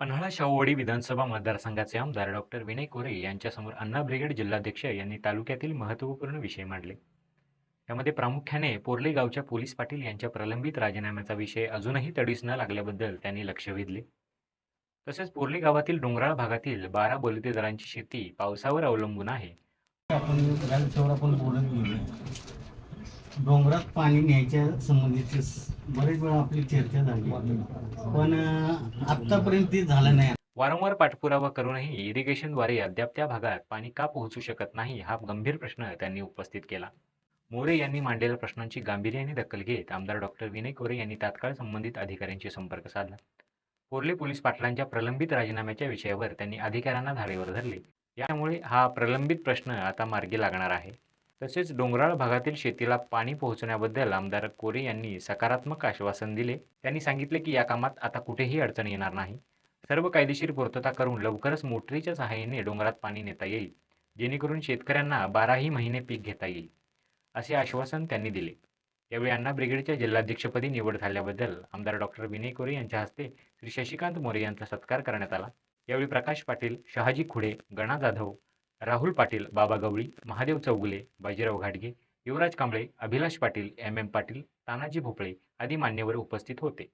पन्हाळा शाहूवाडी विधानसभा मतदारसंघाचे आमदार डॉक्टर विनय कोरे यांच्यासमोर अण्णा ब्रिगेड जिल्हाध्यक्ष यांनी तालुक्यातील महत्त्वपूर्ण विषय मांडले. यामध्ये प्रामुख्याने पोर्ले गावच्या पोलीस पाटील यांच्या प्रलंबित राजीनाम्याचा विषय अजूनही तडीस न लागल्याबद्दल त्यांनी लक्ष वेधले. तसेच पोर्ले गावातील डोंगराळ भागातील बारा बलुतेदारांची शेती पावसावर अवलंबून आहे. आपण डोंगरात पाणी न्यायच्या संबंधित बरेच वेळा आपली चर्चा झाली. पण आतापर्यंत ते झालं नाही. वारंवार पाठपुरावा करूनही इरिगेशनद्वारे अद्याप त्या भागात पाणी का पोहोचू शकत नाही हा गंभीर प्रश्न त्यांनी उपस्थित केला. मोरे यांनी मांडलेल्या प्रश्नांची गांभीर्याने दखल घेत आमदार डॉक्टर विनय कोरे यांनी तात्काळ संबंधित अधिकाऱ्यांशी संपर्क साधला. पोर्ले पोलीस पाटलांच्या प्रलंबित राजीनाम्याच्या विषयावर त्यांनी अधिकाऱ्यांना धारेवर धरले. यामुळे हा प्रलंबित प्रश्न आता मार्गी लागणार आहे. तसेच डोंगराळ भागातील शेतीला पाणी पोहोचण्याबद्दल आमदार कोरे यांनी सकारात्मक आश्वासन दिले. त्यांनी सांगितले की या कामात आता कुठेही अडचण येणार नाही. सर्व कायदेशीर पूर्तता करून लवकरच मोटरीच्या सहाय्याने डोंगरात पाणी नेता येईल. जेणेकरून शेतकऱ्यांना बाराही महिने पीक घेता येईल. असे आश्वासन त्यांनी दिले. यावेळी अण्णा ब्रिगेडच्या जिल्हाध्यक्षपदी निवड झाल्याबद्दल आमदार डॉक्टर विनय कोरे यांच्या हस्ते श्री शशिकांत मोरे यांचा सत्कार करण्यात आला. यावेळी प्रकाश पाटील शहाजी खुडे गणा जाधव राहुल पाटील बाबा गवळी महादेव चौगुले बाजीराव घाटगे युवराज कांबळे अभिलाष पाटील एम एम पाटील तानाजी भोपळे आदी मान्यवर उपस्थित होते.